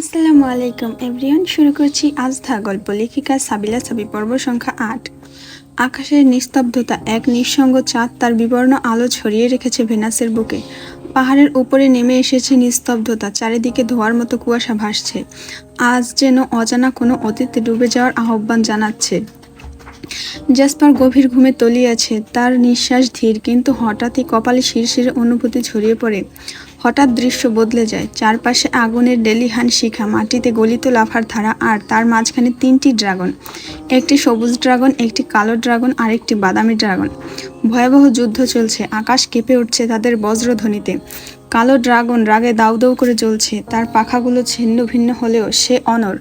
আসসালামু আলাইকুম, এভরিওয়ান। শুরু করছি আস্থা গল্প লেখিকা সাবিলা সাবি পর্ব সংখ্যা আট। আকাশের নিস্তব্ধতা এক নিঃসঙ্গ চাঁদ, তার বিবর্ণ আলো ছড়িয়ে রেখেছে ভেনাসের বুকে। পাহাড়ের উপরে নেমে এসেছে নিস্তব্ধতা, চারিদিকে ধোয়ার মতো কুয়াশা ভাসছে। আজ যেন অজানা কোনো অতীতে ডুবে যাওয়ার আহ্বান জানাচ্ছে। জাসপার গভীর ঘুমে তলিয়েছে তার নিঃশ্বাস ধীর, কিন্তু হঠাৎই কপালে শিরশিরে অনুভূতি ছড়িয়ে পড়ে। হঠাৎ দৃশ্য বদলে যায়। চারপাশে আগুনের ডেলিহান শিখা, মাটিতে গলিত লাফার ধারা আর তার মাঝখানে তিনটি ড্রাগন। একটি সবুজ ড্রাগন, একটি কালো ড্রাগন আর একটি বাদামি ড্রাগন। ভয়াবহ যুদ্ধ চলছে, আকাশ কেঁপে উঠছে তাদের বজ্রধ্বনিতে। কালো ড্রাগন রাগে দাউ দাউ করে জ্বলছে, তার পাখাগুলো ছিন্ন ভিন্ন হলেও সে অনর।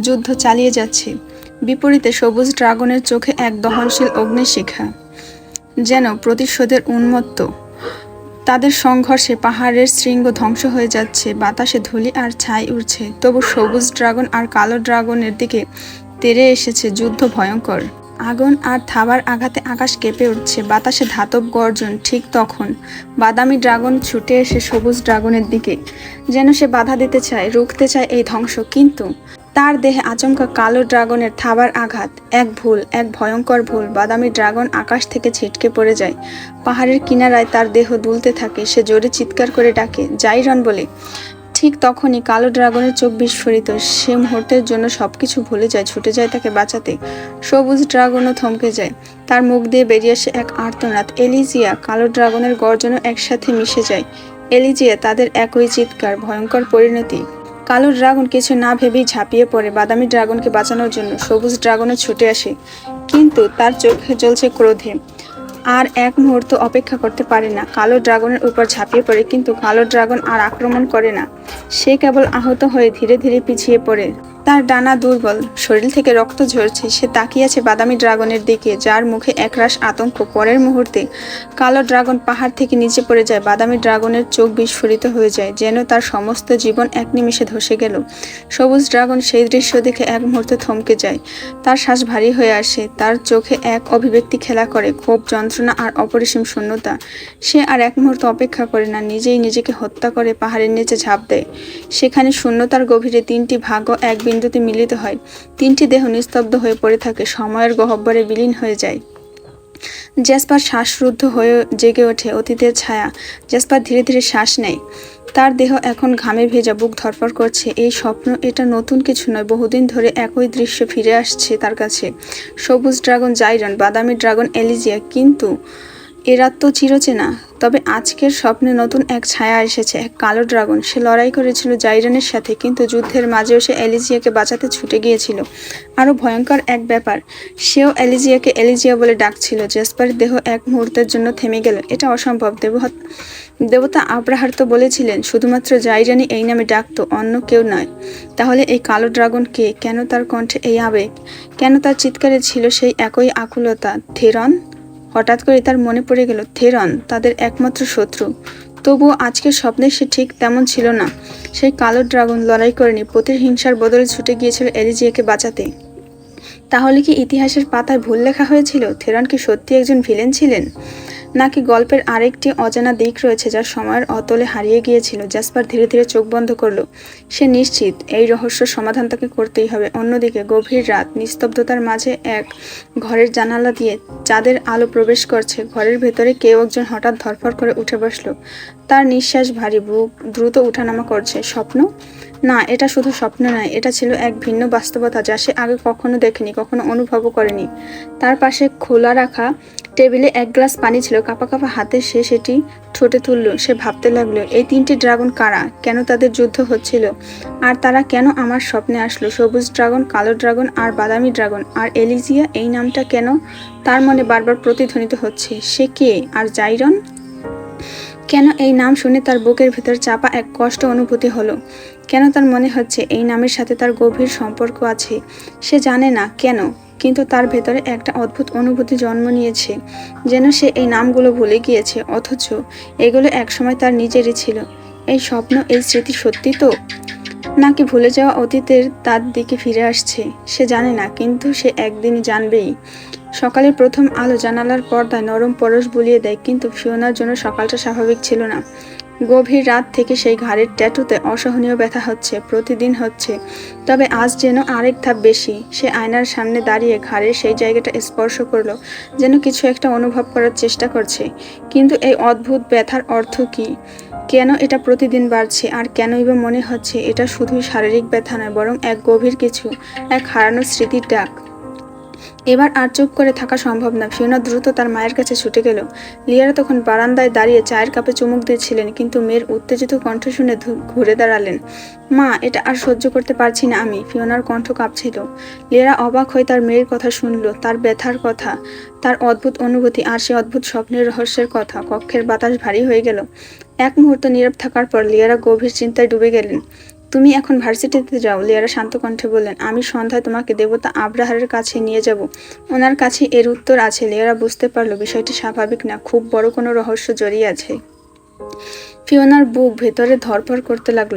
যুদ্ধ চালিয়ে যাচ্ছে। বিপরীতে সবুজ ড্রাগনের চোখে এক দহনশীল অগ্নিশিখা, যেন প্রতিশোধের উন্মত্ত। তাদের সংঘর্ষে পাহাড়ের শৃঙ্গ ধ্বংস হয়ে যাচ্ছে, বাতাসে ধুলি আর ছাই উঠছে তবু সবুজ ড্রাগন আর কালো ড্রাগনের দিকে তেরে এসেছে যুদ্ধ ভয়ঙ্কর। আগুন আর থাবার আঘাতে আকাশ কেঁপে উঠছে, বাতাসে ধাতব গর্জন ঠিক তখন। বাদামি ড্রাগন ছুটে এসে সবুজ ড্রাগনের দিকে। যেন সে বাধা দিতে চায়, রুখতে চায় এই ধ্বংস, কিন্তু তার দেহে আচমকা কালো ড্রাগনের থাবার আঘাত, এক ভুল, এক ভয়ঙ্কর ভুল, বাদামি ড্রাগন আকাশ থেকে ছিটকে পড়ে যায়। পাহাড়ের কিনারায় তার দেহ দুলতে থাকে, সে জোরে চিৎকার করে ডাকে জাইরন বলে। ঠিক তখনই কালো ড্রাগনের চোখ বিস্ফোরিত, সে মুহূর্তের জন্য সবকিছু ভুলে যায়, ছুটে যায় তাকে বাঁচাতে। সবুজ ড্রাগনও থমকে যায়। তার মুখ দিয়ে বেরিয়ে আসে এক আর্তনাদ। এলিজিয়া, কালো ড্রাগনের গর্জনও একসাথে মিশে যায়। এলিজিয়া, তাদের একই চিৎকার, ভয়ঙ্কর পরিণতি। কালো ড্রাগন কিছু না ভেবেই ঝাঁপিয়ে পড়ে। বাদামি ড্রাগনকে বাঁচানোর জন্য সবুজ ড্রাগনে ছুটে আসে, কিন্তু তার চোখে জ্বলছে ক্রোধে। আর এক মুহূর্ত অপেক্ষা করতে পারে না। কালো ড্রাগনের উপর ঝাঁপিয়ে পড়ে, কিন্তু কালো ড্রাগন আর আক্রমণ করে না। সে কেবল আহত হয়ে ধীরে ধীরে পিছিয়ে পড়ে। তার ডানা দুর্বল, শরীর থেকে রক্ত ঝরছে, সে তাকিয়ে আছে বাদামি ড্রাগনের দিকে, যার মুখে একরাশ আতঙ্ক। পরের মুহূর্তে কালো ড্রাগন পাহাড় থেকে নিচে পড়ে যায়, বাদামি ড্রাগনের চোখ বিস্ফোরিত হয়ে যায়, যেন তার সমস্ত জীবন এক নিমিষে ধসে গেল। সবুজ ড্রাগন সেই দৃশ্য দেখে এক মুহূর্তে থমকে যায়। তার শ্বাস ভারী হয়ে আসে, তার চোখে এক অভিব্যক্তি খেলা করে, ক্ষোভ, যন্ত্রণা আর অপরিসীম শূন্যতা। সে আর এক মুহূর্ত অপেক্ষা করে না, নিজেই নিজেকে হত্যা করে পাহাড়ের নিচে ঝাঁপ দেয়। সেখানে শূন্যতার গভীরে তিনটি ভাগ্য এক বিন্দুতে মিলিত হয়। তিনটি দেহ নিস্তব্ধ হয়ে পড়ে থাকে, সময়ের গহব্বরে বিলীন হয়ে যায়। জ্যাসপার শ্বাসরুদ্ধ হয়ে জেগে ওঠে অতীতের ছায়া। জ্যাসপার ধীরে ধীরে শ্বাস নেয়। তার দেহ এখন ঘামে ভেজা, বুক ধরপড় করছে। এই স্বপ্ন এটা নতুন কিছু নয়, বহুদিন ধরে একই দৃশ্য ফিরে আসছে তার কাছে। সবুজ ড্রাগন জাইরন, বাদামি ড্রাগন এলিজিয়া, কিন্তু এরা তো চিরচেনা, তবে আজকের স্বপ্নে নতুন এক ছায়া এসেছে। কালো ড্রাগন, সে লড়াই করেছিল জাইরানের সাথে, কিন্তু যুদ্ধের মাঝেও সে এলিজিয়াকে বাঁচাতে ছুটে গিয়েছিল। আরও ভয়ঙ্কর এক ব্যাপার, সেও এলিজিয়াকে এলিজিয়া বলে ডাকছিল। জেসপারের দেহ এক মুহূর্তের জন্য থেমে গেল এটা অসম্ভব দেব দেবতা আব্রাহার তো বলেছিলেন, শুধুমাত্র জাইরানি এই নামে ডাকতো, অন্য কেউ নয়। তাহলে এই কালো ড্রাগন কে? কেন তার কণ্ঠে এই আবেগ? কেন তার চিৎকারে ছিল সেই একই আকুলতা? থেরন হঠাৎ করে তার মনে পড়ে গেল, থেরন, তাদের একমাত্র শত্রু। তবুও আজকের স্বপ্নে সে ঠিক তেমন ছিল না। সেই কালো ড্রাগন লড়াই করেনি প্রতিহিংসার বদলে ছুটে গিয়েছিল এলিজিয়াকে বাঁচাতে। তাহলে কি ইতিহাসের পাতায় ভুল লেখা হয়েছিল? থেরন কি সত্যি একজন ভিলেন ছিলেন? নাকি গল্পের আরেকটি অজানা দিক রয়েছে যা সময়ের অতলে হারিয়ে গিয়েছিল। জাসপার ধীরে ধীরে চোখ বন্ধ করল। সে নিশ্চিত, এই রহস্য সমাধান তাকে করতেই হবে। অন্যদিকে, গভীর রাত, নিস্তব্ধতার মাঝে এক ঘরের জানালা দিয়ে চাঁদের আলো প্রবেশ করছে। ঘরের ভেতরে কেউ একজন হঠাৎ ধরফর করে উঠে বসল। তার নিঃশ্বাস ভারী, বুক দ্রুত উঠানামা করছে। স্বপ্ন? না, এটা শুধু স্বপ্ন নয়, এটা ছিল এক ভিন্ন বাস্তবতা যা সে আগে কখনো দেখেনি, কখনো অনুভবও করেনি। তার পাশে খোলা রাখা টেবিলে এক গ্লাস পানি ছিল, কাপা কাপা হাতে সে সেটি ঠোঁটে তুলল। সে ভাবতে লাগল, এই তিনটি ড্রাগন কারা? কেন তাদের যুদ্ধ হচ্ছিল? আর তারা কেন আমার স্বপ্নে আসলো? সবুজ ড্রাগন, কালো ড্রাগন আর বাদামি ড্রাগন, আর এলিজিয়া এই নামটা কেন তার মনে বারবার প্রতিধ্বনিত হচ্ছে? সে কে? আর জাইরন? কেন এই নাম শুনে তার বুকের ভেতর চাপা এক কষ্ট অনুভূতি হলো? কেন তার মনে হচ্ছে এই নামের সাথে তার গভীর সম্পর্ক আছে? সে জানে না কেন কিন্তু তার ভেতরে একটা অদ্ভুত অনুভূতি জন্ম নিয়েছে, যেন সে এই নামগুলো ভুলে গিয়েছে, অথচ এগুলো একসময় তার নিজেরই ছিল। এই স্বপ্ন, এই স্মৃতি সত্যি তো? নাকি ভুলে যাওয়া অতীতের তার দিকে ফিরে আসছে, সে জানে না, কিন্তু সে একদিনই জানবেই। সকালের প্রথম আলো জানালার পর্দায় নরম পরশ বুলিয়ে দেয়, কিন্তু ফিওনার জন্য সকালটা স্বাভাবিক ছিল না। গভীর রাত থেকে সেই ঘাড়ের ট্যাটুতে অসহনীয় ব্যথা হচ্ছে, প্রতিদিন হচ্ছে। তবে আজ যেন আরেক ধাপ বেশি, সে আয়নার সামনে দাঁড়িয়ে ঘাড়ের সেই জায়গাটা স্পর্শ করল, যেন কিছু একটা অনুভব করার চেষ্টা করছে। কিন্তু এই অদ্ভুত ব্যথার অর্থ কী? কেন এটা প্রতিদিন বাড়ছে, আর কেনই বা মনে হচ্ছে এটা শুধুই শারীরিক ব্যথা নয়, বরং এক গভীর কিছু, এক হারানো স্মৃতির ডাক। এবার আর চুপ করে থাকা সম্ভব না। ফিওনা দ্রুত তার মায়ের কাছে ছুটে গেল। লিয়ারা তখন বারান্দায় দাঁড়িয়ে চায়ের কাপে চুমুক দিচ্ছিলেন, কিন্তু মেয়ের উত্তেজিত কণ্ঠ শুনে ঘুরে দাঁড়ালেন। মা, এটা আর সহ্য করতে পারছি না আমি। ফিওনার কণ্ঠ কাঁপছিল। লিয়ারা অবাক হয়ে তার মেয়ের কথা শুনল, তার ব্যথার কথা। তার অদ্ভুত অনুভূতি আর সে অদ্ভুত স্বপ্নের রহস্যের কথা। কক্ষের বাতাস ভারী হয়ে গেল। এক মুহূর্ত নীরব থাকার পর লিয়ারা গভীর চিন্তায় ডুবে গেলেন। তুমি এখন ভার্সিটিতে যাও। লিয়ারা শান্ত কণ্ঠে বললেন, আমি সন্ধ্যায় তোমাকে দেবতা আব্রাহারের কাছে নিয়ে যাব। ওনার কাছে এর উত্তর আছে। লিয়ারা বুঝতে পারল, বিষয়টি স্বাভাবিক না, খুব বড় কোনো রহস্য জড়িয়ে আছে। ফিওনার বুক ভেতরে ধরপর করতে লাগল,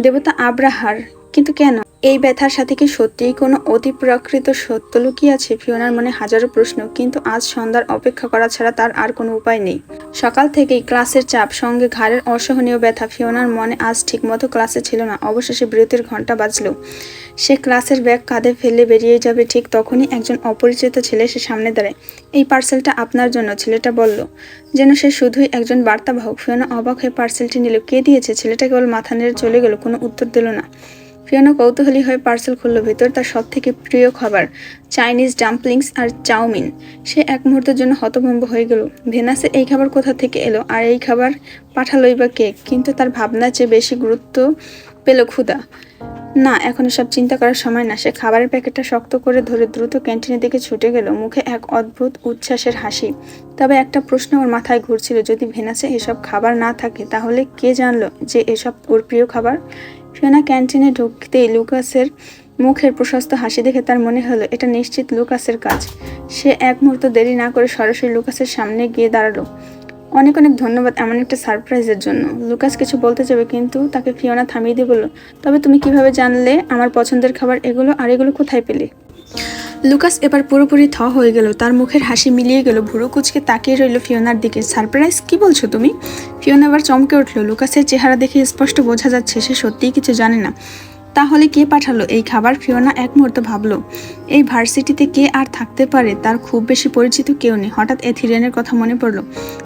দেবতা আব্রাহার? কিন্তু কেন? এই ব্যথার সাথে কি সত্যিই কোনো অতিপ্রাকৃত সত্য লুকিয়ে আছে? ফিওনার মনে হাজারো প্রশ্ন, কিন্তু আজ সন্ধ্যার অপেক্ষা করা ছাড়া তার আর কোনো উপায় নেই। সকাল থেকেই ক্লাসের চাপ, সঙ্গে ঘাড়ের অসহনীয় ব্যথা ফিওনার মনে আজ ঠিকমতো ক্লাসে ছিল না। অবশেষে বিরতির ঘণ্টা বাজলো। সে ক্লাসের ব্যাগ কাঁধে ফেলে বেরিয়ে যাবে ঠিক তখনই একজন অপরিচিত ছেলে সে সামনে দাঁড়ায়। এই পার্সেলটা আপনার জন্য, ছেলেটা বলল। যেন সে শুধুই একজন বার্তাবাহক। ফিওনা অবাক হয়ে পার্সেলটি নিল। কে দিয়েছে? ছেলেটা কেবল মাথা নেড়ে চলে গেল, কোনো উত্তর দিল না। ফিওনা কৌতূহলী হয়ে পার্সেল খুলল ভেতর তার সব থেকে প্রিয় খাবার, চাইনিজ ডাম্পলিংস আর চাউমিন। সে এক মুহূর্তের জন্য হতভম্ব হয়ে গেল। ভেনাসে এই খাবার কোথা থেকে এলো? আর এই খাবার পাঠালোই বা কে? কিন্তু তার ভাবনার চেয়ে বেশি গুরুত্ব পেল ক্ষুধা। না, এখন সব চিন্তা করার সময় না। সে খাবারের প্যাকেটটা শক্ত করে ধরে দ্রুত ক্যান্টিনের দিকে ছুটে গেল। মুখে এক অদ্ভুত উচ্ছ্বাসের হাসি। তবে একটা প্রশ্ন ওর মাথায় ঘুরছিল। যদি ভেনাসে এসব খাবার না থাকে, তাহলে কে জানলো যে এসব ওর প্রিয় খাবার? ফিওনা ক্যান্টিনে ঢুকতেই লুকাসের মুখের প্রশস্ত হাসি দেখে তার মনে হলো, এটা নিশ্চিত লুকাসের কাজ। সে এক মুহূর্ত দেরি না করে সরাসরি লুকাসের সামনে গিয়ে দাঁড়াল। অনেক অনেক ধন্যবাদ এমন একটা সারপ্রাইজের জন্য। লুকাস কিছু বলতে যাবে, কিন্তু তাকে ফিওনা থামিয়ে দিয়ে বলল, তবে তুমি কীভাবে জানলে আমার পছন্দের খাবার এগুলো, আর এগুলো কোথায় পেলে? লুকাস এবার পুরোপুরি থ হয়ে গেল। তার মুখের হাসি মিলিয়ে গেল। ভুরু কুচকে তাকিয়ে রইল ফিওনার দিকে। সারপ্রাইজ, কি বলছো তুমি? ফিওনা আবার চমকে উঠল। লুকাসের চেহারা দেখে স্পষ্ট বোঝা যাচ্ছে সে সত্যিই কিছু জানে না। তাহলে কে পাঠালো এই খাবার? ফিওনা এক মুহূর্ত ভাবলো, এই ভার্সিটিতে কে আর থাকতে পারে? তার খুব বেশি পরিচিত কেউ নেই। হঠাৎ এথিরিয়ানের কথা মনে পড়ল,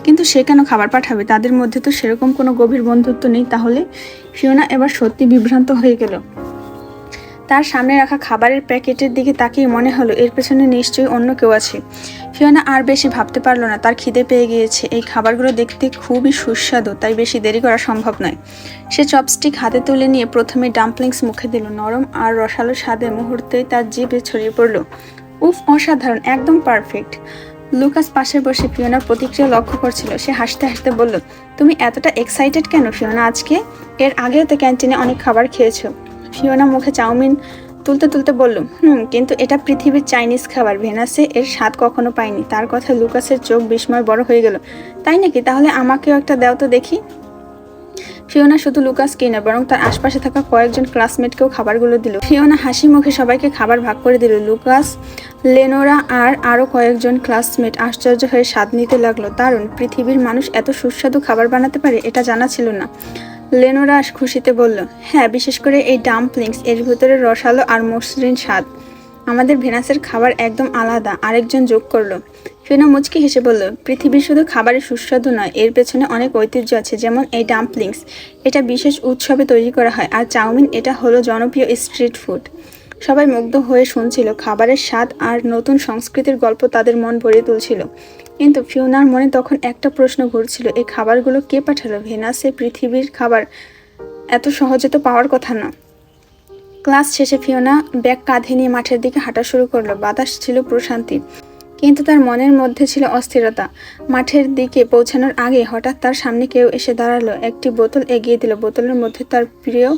কিন্তু সে কেন খাবার পাঠাবে? তাদের মধ্যে তো সেরকম কোনো গভীর বন্ধুত্ব নেই। তাহলে ফিওনা এবার সত্যি বিভ্রান্ত হয়ে গেল। তার সামনে রাখা খাবারের প্যাকেটের দিকে তাকিয়ে মনে হলো, এর পেছনে নিশ্চয়ই অন্য কেউ আছে। ফিওনা আর বেশি ভাবতে পারল না, তার খিদে পেয়ে গিয়েছে। এই খাবারগুলো দেখতে খুবই সুস্বাদু, তাই বেশি দেরি করা সম্ভব নয়। সে চপস্টিক হাতে তুলে নিয়ে প্রথমে ডাম্পলিংস মুখে দিল। নরম আর রসালো স্বাদে মুহূর্তেই তার জিভে ছড়িয়ে পড়ল। উফ, অসাধারণ, একদম পারফেক্ট। লুকাস পাশে বসে ফিওনার প্রতিক্রিয়া লক্ষ্য করছিল। সে হাসতে হাসতে বলল, তুমি এতটা এক্সাইটেড কেন ফিওনা আজকে? এর আগেও তো ক্যান্টিনে অনেক খাবার খেয়েছো। ফিওনা মুখে চাউমিন তুলতে তুলতে বলল, হুম, কিন্তু এটা পৃথিবীর চাইনিজ খাবার। ভেনাসে এর স্বাদ কখনো পাইনি। তার কথা লুকাসের চোখ বিস্ময় বড় হয়ে গেল। তাই নাকি? তাহলে আমাকেও একটা দাও তো দেখি। ফিওনা শুধু লুকাসকেই না বরং তার আশপাশে থাকা কয়েকজন ক্লাসমেটকেও খাবারগুলো দিল। ফিওনা হাসি মুখে সবাইকে খাবার ভাগ করে দিল। লুকাস, লেনোরা আর আরও কয়েকজন ক্লাসমেট আশ্চর্য হয়ে স্বাদ নিতে লাগল। দারুণ, পৃথিবীর মানুষ এত সুস্বাদু খাবার বানাতে পারে, এটা জানা ছিল না। লেনোরা খুশিতে বলল হ্যাঁ বিশেষ করে এই ডাম্পলিংস, এর ভেতরে রসালো আর মসৃণ স্বাদ। আমাদের ভেনাসের খাবার একদম আলাদা, আরেকজন যোগ করল। ফিনা মুচকি হেসে বলল, পৃথিবীর শুধু খাবারের সুস্বাদু নয়, এর পেছনে অনেক ঐতিহ্য আছে, যেমন এই ডাম্পলিংস। এটা বিশেষ উৎসবে তৈরি করা হয়, আর চাউমিন এটা হলো জনপ্রিয় স্ট্রিট ফুড সবাই মুগ্ধ হয়ে শুনছিল। খাবারের স্বাদ আর নতুন সংস্কৃতির গল্প তাদের মন ভরিয়ে তুলছিল। কিন্তু ফিওনার মনে তখন একটা প্রশ্ন ঘুরছিল, এই খাবারগুলো কে পাঠালো? ভেনাসে পৃথিবীর খাবার? এত সহজে তো পাওয়ার কথা না। ক্লাস শেষে ফিওনা ব্যাগ কাঁধে নিয়ে মাঠের দিকে হাঁটা শুরু করল। বাতাস ছিল প্রশান্তি, কিন্তু তার মনের মধ্যে ছিল অস্থিরতা। মাঠের দিকে পৌঁছানোর আগে হঠাৎ তার সামনে কেউ এসে দাঁড়াল। একটি বোতল এগিয়ে দিল। বোতলের মধ্যে তার প্রিয়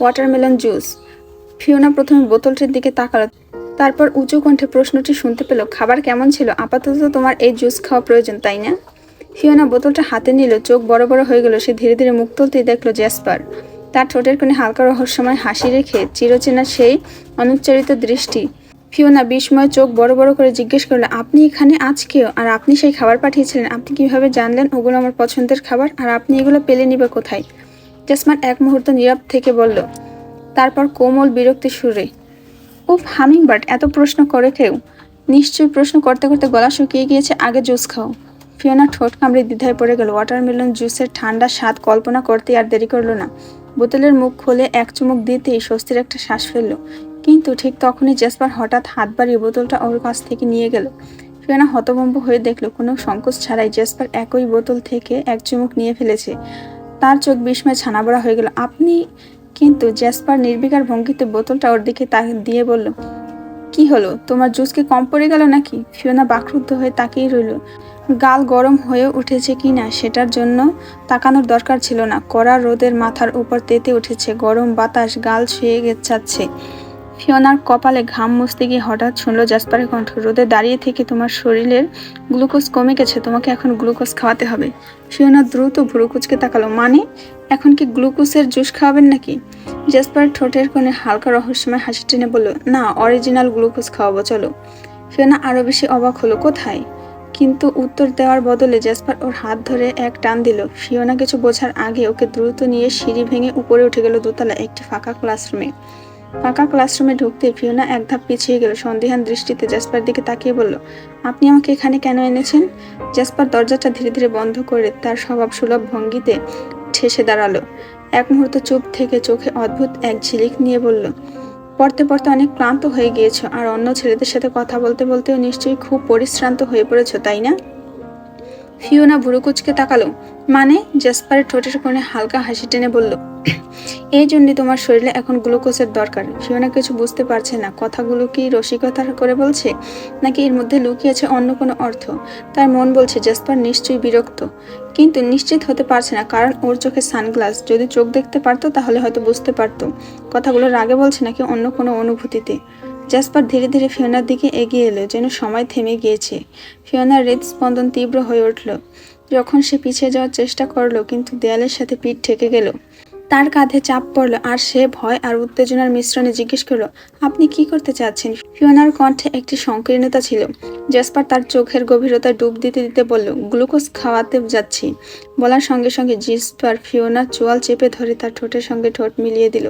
ওয়াটারমেলন জুস ফিওনা প্রথমে বোতলটির দিকে তাকালো, তারপর উঁচু কণ্ঠে প্রশ্নটি শুনতে পেল, খাবার কেমন ছিল? আপাতত তোমার এই জুস খাওয়া প্রয়োজন, তাই না? ফিওনা বোতলটা হাতে নিল, চোখ বড় বড় হয়ে গেল, সে ধীরে ধীরে মুখ তুলতেই দেখল জ্যাসপার। তার ঠোঁটের কোণে হালকা রহস্যময় হাসি রেখে চিরচেনা সেই অনুচ্চারিত দৃষ্টি। ফিওনা বিস্ময় চোখ বড় বড় করে জিজ্ঞেস করল, আপনি এখানে আজকেও? আর আপনি সেই খাবার পাঠিয়েছিলেন? আপনি কীভাবে জানলেন ওগুলো আমার পছন্দের খাবার? আর আপনি এগুলো পেলে নিবে কোথায়? জেসপার এক মুহূর্ত নীরব থেকে বলল তারপর কোমল বিরক্তি সুরে, উফ, হামিংবার্ড, এত প্রশ্ন করে কেউ? নিশ্চয়ই প্রশ্ন করতে করতে গলা শুকিয়ে গিয়েছে, আগে জুস খাও। ফিওনা ঠোঁট কামড়ে দ্বিধায় পড়ে গেল। ওয়াটারমেলন জুসের ঠান্ডা স্বাদ কল্পনা করতে আর দেরি করল না। বোতলের মুখ খুলে এক চুমুক দিতেই স্বস্তির একটা শ্বাস ফেলল। কিন্তু ঠিক তখনই জেসপার হঠাৎ হাত বাড়িয়ে বোতলটা ওর কাছ থেকে নিয়ে গেল। ফিওনা হতভম্ব হয়ে দেখল, কোনো সংকোচ ছাড়াই জেসপার একই বোতল থেকে এক চুমুক নিয়ে ফেলেছে। তার চোখ বিস্ময়ে ছানাবড়া হয়ে গেল। আপনি কিন্তু জ্যাসপার নির্বিকার ভঙ্গিতে বোতলটা ওর দিকে তা দিয়ে বলল, কি হলো? তোমার জুসকে কম পড়ে গেল নাকি? ফিওনা বাকরুদ্ধ হয়ে তাকিয়ে রইল। গাল গরম হয়ে উঠেছে কি না সেটার জন্য তাকানোর দরকার ছিল না। কড়া রোদের মাথার উপর তেতে উঠেছে। গরম বাতাস, গাল শুয়ে যাচ্ছে ফিওনার কপালে ঘাম মুছতে গিয়ে হঠাৎ শুনল জাসপারের কণ্ঠ রোদে দাঁড়িয়ে থেকে তোমার শরীরের গ্লুকোজ কমে গেছে, তোমাকে এখন গ্লুকোজ খাওয়াতে হবে। ফিওনা দ্রুত ভুরুকুচকে তাকালো মানে? এখন কি গ্লুকোজের জুস খাওয়াবেন নাকি? জাসপার ঠোঁটের কোণে হালকা রহস্যময় হাসি টেনে বলল, না, অরিজিনাল গ্লুকোজ খাওয়াবো, চলো। ফিওনা আরও বেশি অবাক হলো, কোথায়? কিন্তু উত্তর দেওয়ার বদলে জাসপার ওর হাত ধরে এক টান দিল। ফিওনা কিছু বোঝার আগে ওকে দ্রুত নিয়ে সিঁড়ি ভেঙে উপরে উঠে গেল দোতলা একটি ফাঁকা ক্লাসরুমে। ফাঁকা ক্লাসরুমে ঢুকতে ফিওনা এক ধাপ পিছিয়ে গেল। সন্দেহান দৃষ্টিতে জাসপার দিকে তাকিয়ে বলল, আপনি আমাকে এখানে কেন এনেছেন? জাসপার দরজাটা ধীরে ধীরে বন্ধ করে তার স্বভাব সুলভ ভঙ্গিতে ঠেসে দাঁড়াল। এক মুহূর্ত চুপ থেকে চোখে অদ্ভুত এক ঝিলিক নিয়ে বলল, পড়তে পড়তে অনেক ক্লান্ত হয়ে গিয়েছো, আর অন্য ছেলেদের সাথে কথা বলতে বলতেও নিশ্চয়ই খুব পরিশ্রান্ত হয়ে পড়েছো, তাই না? ফিওনা ভুরুকুচকে তাকালো। মানে জাসপারের ঠোঁটের কোণে হালকা হাসি টেনে বলল, এই জন্যই তোমার শরীরে এখন গ্লুকোজের দরকার। ফিওনা কিছু বুঝতে পারছে না। কথাগুলো কি রসিকতা করে বলছে? নাকি এর মধ্যে লুকিয়েছে অন্য কোনো অর্থ? তার মন বলছে, জাসপার নিশ্চয়ই বিরক্ত। কিন্তু নিশ্চিত হতে পারছে না, কারণ ওর চোখে সানগ্লাস। যদি চোখ দেখতে পারতো, তাহলে হয়তো বুঝতে পারতো। কথাগুলো রাগে বলছে নাকি অন্য কোনো অনুভূতিতে? জাসপার ধীরে ধীরে ফিওনার দিকে এগিয়ে এলো, যেন সময় থেমে গিয়েছে। ফিওনার হৃদস্পন্দন তীব্র হয়ে উঠল। যখন সে পিছিয়ে যাওয়ার চেষ্টা করল, কিন্তু দেয়ালের সাথে পিঠ ঠেকে গেল। তার কাঁধে চাপ পড়ল, আর সে ভয় আর উত্তেজনার মিশ্রণে জিজ্ঞেস করল, আপনি কি করতে চাচ্ছেন? ফিওনার কণ্ঠে একটি সংকীর্ণতা ছিল। জাসপার তার চোখের গভীরতায় ডুব দিতে দিতে বলল, গ্লুকোজ খাওয়াতে যাচ্ছি। বলার সঙ্গে সঙ্গে জিসপার ফিওনার চোয়াল চেপে ধরে তার ঠোঁটের সঙ্গে ঠোঁট মিলিয়ে দিল।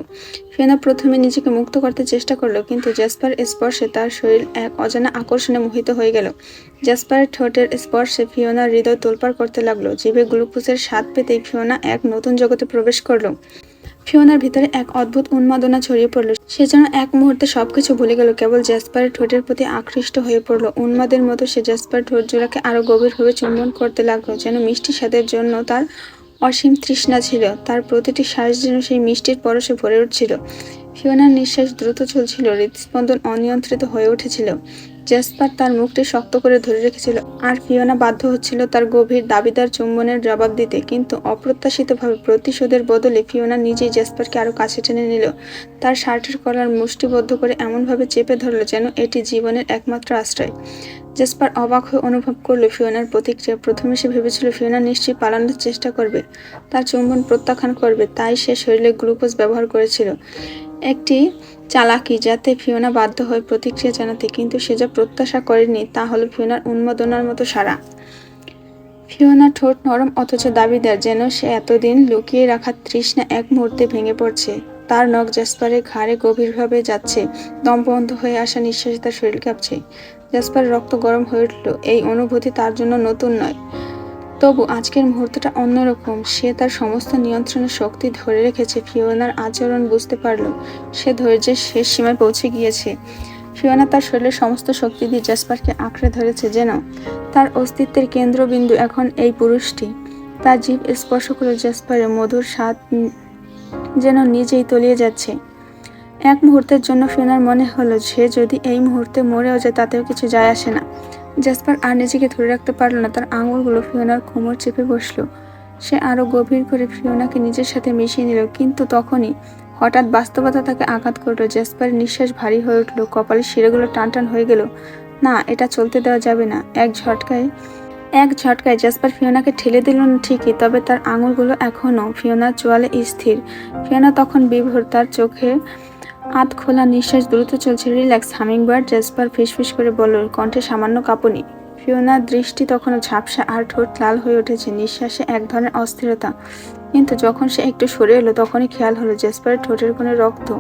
ফিওনা প্রথমে নিজেকে মুক্ত করতে চেষ্টা করল, কিন্তু জাসপার স্পর্শে তার শরীর এক অজানা আকর্ষণে মোহিত হয়ে গেল। জাসপারের ঠোঁটের স্পর্শে ফিওনার হৃদয় তোলপাড় করতে লাগল। জিভে গ্লুকোজের স্বাদ পেতেই ফিওনা এক নতুন জগতে প্রবেশ করল। ফিওনার ভিতরে এক অদ্ভুত উন্মাদনা ছড়িয়ে পড়ল। সে যেন এক মুহূর্তে সবকিছু ভুলে গেল। কেবল জ্যাসপারের ঠোঁটের প্রতি আকৃষ্ট হয়ে পড়ল। উন্মাদের মতো সে জ্যাসপার ঠোঁট জোড়াকে আরও গভীরভাবে চুম্বন করতে লাগল, যেন মিষ্টি স্বাদের জন্য তার অসীম তৃষ্ণা ছিল। তার প্রতিটি শ্বাস যেন সেই মিষ্টির পরশে ভরে উঠছিল। ফিওনার নিঃশ্বাস দ্রুত চলছিল। হৃদস্পন্দন অনিয়ন্ত্রিত হয়ে উঠেছিল। জেসপার তার মুখটি শক্ত করে ধরে রেখেছিল আর ফিওনা বাধ্য হচ্ছিল তার গভীর দাবিদার চুম্বনের জবাব দিতে। কিন্তু অপ্রত্যাশিতভাবে প্রতিশোধের বদলে ফিওনা নিজেই জেসপারকে আরও কাছে টেনে নিল। তার শার্টের কলার মুষ্টিবদ্ধ করে এমনভাবে চেপে ধরল যেন এটি জীবনের একমাত্র আশ্রয়। জেসপার অবাক হয়ে অনুভব করল ফিওনার প্রতিক্রিয়া। প্রথমে সে ভেবেছিল ফিওনা নিশ্চয়ই পালানোর চেষ্টা করবে, তার চুম্বন প্রত্যাখ্যান করবে, তাই সে শরীরে গ্লুকোজ ব্যবহার করেছিল। একটি চালাকি, যাতে ফিওনা বাধ্য হয় প্রতিক্রিয়া জানাতে কিন্তু সে যা প্রত্যাশা করেনি তা হলো ফিওনার উন্মাদনার মতো সারা ফিওনা ঠোঁট নরম অথচ দাবিদার, যেন সে এতদিন লুকিয়ে রাখা তৃষ্ণা এক মুহূর্তে ভেঙে পড়ছে। তার নখ জাসপারের ঘাড়ে গভীরভাবে যাচ্ছে, দম বন্ধ হয়ে আসা নিঃশ্বাসে তার শরীর কাঁপছে। জাসপার রক্ত গরম হয়ে উঠল, এই অনুভূতি তার জন্য নতুন নয়। তবু আজকের মুহূর্তটা অন্যরকম। সে তার সমস্ত নিয়ন্ত্রণের শক্তি ধরে রেখেছে। ফিওনার আচরণ বুঝতে পারল। সে ধৈর্যের শেষ সীমায় পৌঁছে গিয়েছে। ফিওনা তার শরীরের সমস্ত শক্তি দিয়ে জাসপারকে আঁকড়ে ধরেছে। যেন তার অস্তিত্বের কেন্দ্রবিন্দু এখন এই পুরুষটি। তার জীব স্পর্শ করে জাসপারের মধুর স্বাদ যেন নিজেই তলিয়ে যাচ্ছে। এক মুহূর্তের জন্য ফিওনার মনে হলো, সে যদি এই মুহূর্তে মরেও যায়, তাতেও কিছু যায় আসে না। জাসপার আর নিজেকে ধরে রাখতে পারল না। তার আঙুলগুলো ফিওনার কোমর চেপে বসল। সে আরও গভীর করে ফিওনাকে নিজের সাথে মিশিয়ে নিল, কিন্তু তখনই হঠাৎ বাস্তবতা তাকে আঘাত করল। জাসপারের নিঃশ্বাস ভারী হয়ে উঠল, কপালের শিরেগুলো টান টান হয়ে গেল। না, এটা চলতে দেওয়া যাবে না। এক ঝটকায় এক ঝটকায় জাসপার ফিওনাকে ঠেলে দিল না ঠিকই, তবে তার আঙুলগুলো এখনও ফিওনার চোয়ালে স্থির। ফিওনা তখন বিভোর তার চোখে আধ খোলা নিঃশ্বাস দ্রুত চলছে। রিল্যাক্স হামিং হামিংবার্ড জেসপার ফিসফিস করে বলল, কণ্ঠে সামান্য কাঁপুনি। ফিওনার দৃষ্টি তখনও ঝাপসা আর ঠোঁট লাল হয়ে উঠেছে। নিঃশ্বাসে এক ধরনের অস্থিরতা। কিন্তু যখন সে একটু সরে এলো, তখনই খেয়াল হলো জেসপারের ঠোঁটের কোণে রক্ত।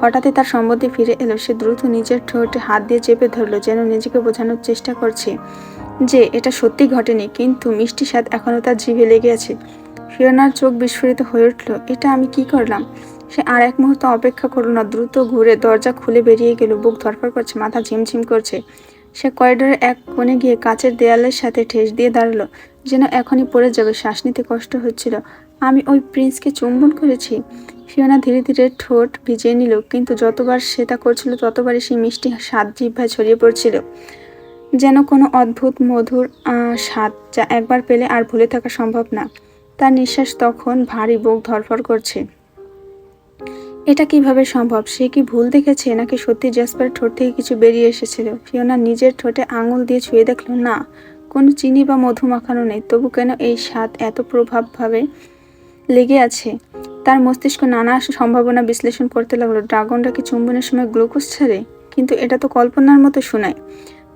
হঠাৎই তার সম্বন্ধে ফিরে এলো। সে দ্রুত নিজের ঠোঁটে হাত দিয়ে চেপে ধরলো, যেন নিজেকে বোঝানোর চেষ্টা করছে যে এটা সত্যি ঘটেনি, কিন্তু মিষ্টি স্বাদ এখনও তার জিভে লেগে আছে। ফিওনার চোখ বিস্ফোরিত হয়ে উঠল, এটা আমি কি করলাম? সে আর এক মুহূর্ত অপেক্ষা করল না, দ্রুত ঘুরে দরজা খুলে বেরিয়ে গেল, বুক ধরফর করছে, মাথা ঝিমঝিম করছে। সে করিডোরের এক কোণে গিয়ে কাচের দেয়ালের সাথে ঠেস দিয়ে দাঁড়াল, যেন এখনই পড়ে যাবে, শ্বাস নিতে কষ্ট হচ্ছিল। আমি ওই প্রিন্সকে চুম্বন করেছি। ফিওনা ধীরে ধীরে ঠোঁট ভিজিয়ে নিল, কিন্তু যতবার সে তা করছিল, ততবারই সেই মিষ্টি স্বাদ জিভ্ভায় ছড়িয়ে পড়ছিল। যেন কোনো অদ্ভুত মধুর স্বাদ যা একবার পেলে আর ভুলে থাকা সম্ভব না। তার নিঃশ্বাস তখন ভারী, বুক ধরফর করছে। এটা কীভাবে সম্ভব? সে কি ভুল দেখেছে নাকি সত্যি জ্যাসপার ঠোঁট থেকে কিছু বেরিয়ে এসেছিল? ফিওনা নিজের ঠোঁটে আঙুল দিয়ে ছুঁয়ে দেখল, না, কোনো চিনি বা মধু মাখানো নেই। তবু কেন এই স্বাদ এত প্রভাবভাবে লেগে আছে? তার মস্তিষ্ক নানা সম্ভাবনা বিশ্লেষণ করতে লাগল। ড্রাগনটা কি চুম্বনের সময় গ্লুকোজ ছাড়ে? কিন্তু এটা তো কল্পনার মতো শোনায়।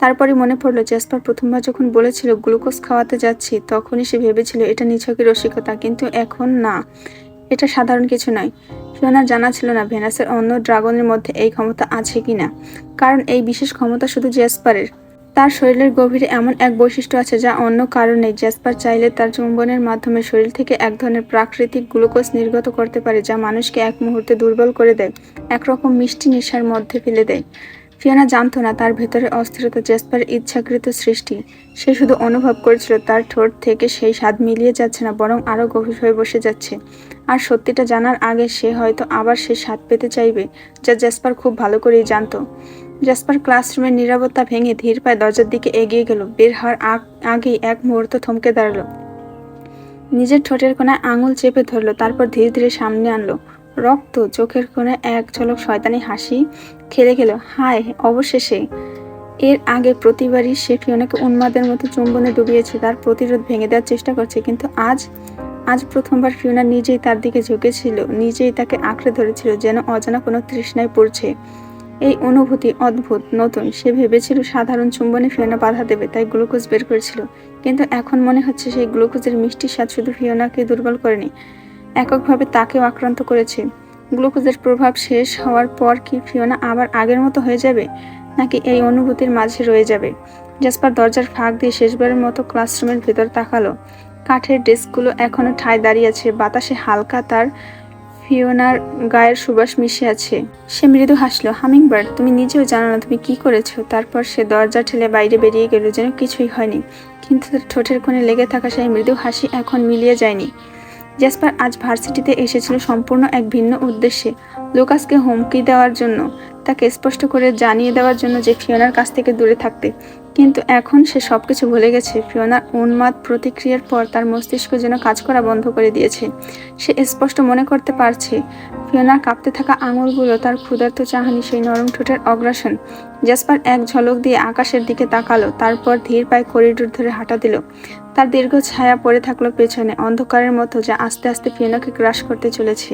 তারপরে মনে পড়ল জ্যাসপার প্রথমবার যখন বলেছিল গ্লুকোজ খাওয়াতে যাচ্ছি, তখনই সে ভেবেছিল এটা নিছকই রসিকতা, কিন্তু এখন না। এটা সাধারণ কিছু নয়। ফিওনার জানা ছিল না ভেনাসের অন্য ড্রাগনের মধ্যে এই ক্ষমতা আছে কিনা। কারণ এই বিশেষ ক্ষমতা শুধু জ্যাসপারের। তার শরীরের গভীরে এমন এক বৈশিষ্ট্য আছে যা অন্য কারণে জ্যাসপার চাইলে তার চুম্বনের মাধ্যমে শরীর থেকে এক ধরনের প্রাকৃতিক গ্লুকোজ নির্গত করতে পারে যা মানুষকে এক মুহূর্তে দুর্বল করে দেয়, একরকম মিষ্টি নেশার মধ্যে ফেলে দেয়। ফিয়ানা জানতো না তার ভেতরে অস্থিরতা জেসপার ইচ্ছাকৃত সৃষ্টি। সে শুধু অনুভব করেছিল তার ঠোঁট থেকে সেই স্বাদ মিলিয়ে যাচ্ছে না, বরং আরও গভীর হয়ে বসে যাচ্ছে। আর সত্যিটা জানার আগে সে হয়তো আবার সে স্বাদ পেতে চাইবে, যা জেসপার খুব ভালো করেই জানত। জেসপার ক্লাসরুমের নিরাপত্তা ভেঙে ধীর পায়ে দরজার দিকে এগিয়ে গেল, বের হওয়ার আগ- আগেই এক মুহূর্ত থমকে দাঁড়াল। নিজের ঠোঁটের কোণায় আঙুল চেপে ধরলো, তারপর ধীরে ধীরে সামনে আনলো। রক্ত চোখের কোণে এক ঝলক শয়তানি হাসি খেলে গেল, হায়, অবশেষে। এর আগে প্রতিবারই সে ফিওনাকে উন্মাদের মতো চুম্বনে ডুবিয়েছে, তার প্রতিরোধ ভেঙে দেওয়ার চেষ্টা করছে, কিন্তু আজ আজ প্রথমবার ফিওনা নিজেই তার দিকে ঝুঁকেছিল, নিজেই তাকে আঁকড়ে ধরেছিল যেন অজানা কোনো তৃষ্ণায় পড়ছে। এই অনুভূতি অদ্ভুত, নতুন। সে ভেবেছিল সাধারণ চুম্বনে ফিওনা বাধা দেবে, তাই গ্লুকোজ বের করেছিল। কিন্তু এখন মনে হচ্ছে সেই গ্লুকোজের মিষ্টি স্বাদ শুধু ফিওনাকে দুর্বল করেনি, এককভাবে তাকেও আক্রান্ত করেছে। গ্লুকোজের প্রভাব শেষ হওয়ার পর কি ফিওনা আবার আগের মতো হয়ে যাবে? নাকি এই অনুভূতির মাঝে রয়ে যাবে? জাসপার দরজার ফাঁক দিয়ে শেষবারের মতো ক্লাসরুমের ভেতর তাকালো। কাঠের ডেস্কগুলো এখনও ঠায় দাঁড়িয়ে আছে। বাতাসে হালকা তার ফিওনার গায়ের সুবাস মিশে আছে। সে মৃদু হাসলো, হামিংবার্ড, তুমি নিজেও জানো না তুমি কি করেছ? তারপর সে দরজা ঠেলে বাইরে বেরিয়ে গেল যেন কিছুই হয়নি। কিন্তু তার ঠোঁটের কোণে লেগে থাকা সেই মৃদু হাসি এখন মিলিয়ে যায়নি। জ্যাসপার আজ ভার্সিটিতে এসেছিল সম্পূর্ণ এক ভিন্ন উদ্দেশ্যে, লোকাসকে হুমকি দেওয়ার জন্য। তাকে স্পষ্ট করে জানিয়ে দেওয়ার জন্য যে ফিওনার কাছ থেকে দূরে থাকতে। কিন্তু এখন সে সব কিছু ভুলে গেছে। ফিওনার উন্মাদ প্রতিক্রিয়ার পর তার মস্তিষ্ক যেন কাজ করা বন্ধ করে দিয়েছে। সে স্পষ্ট মনে করতে পারছে ফিওনার কাঁপতে থাকা আঙুলগুলো তার ক্ষুধার্ত চাহানি সেই নরম ঠোঁটের অগ্রাসন। জাসপার এক ঝলক দিয়ে আকাশের দিকে তাকালো, তারপর ধীর পায়ে করিডোর ধরে হাঁটা দিল। তার দীর্ঘ ছায়া পড়ে থাকল পেছনে, অন্ধকারের মতো যা আস্তে আস্তে ফিওনাকে গ্রাস করতে চলেছে।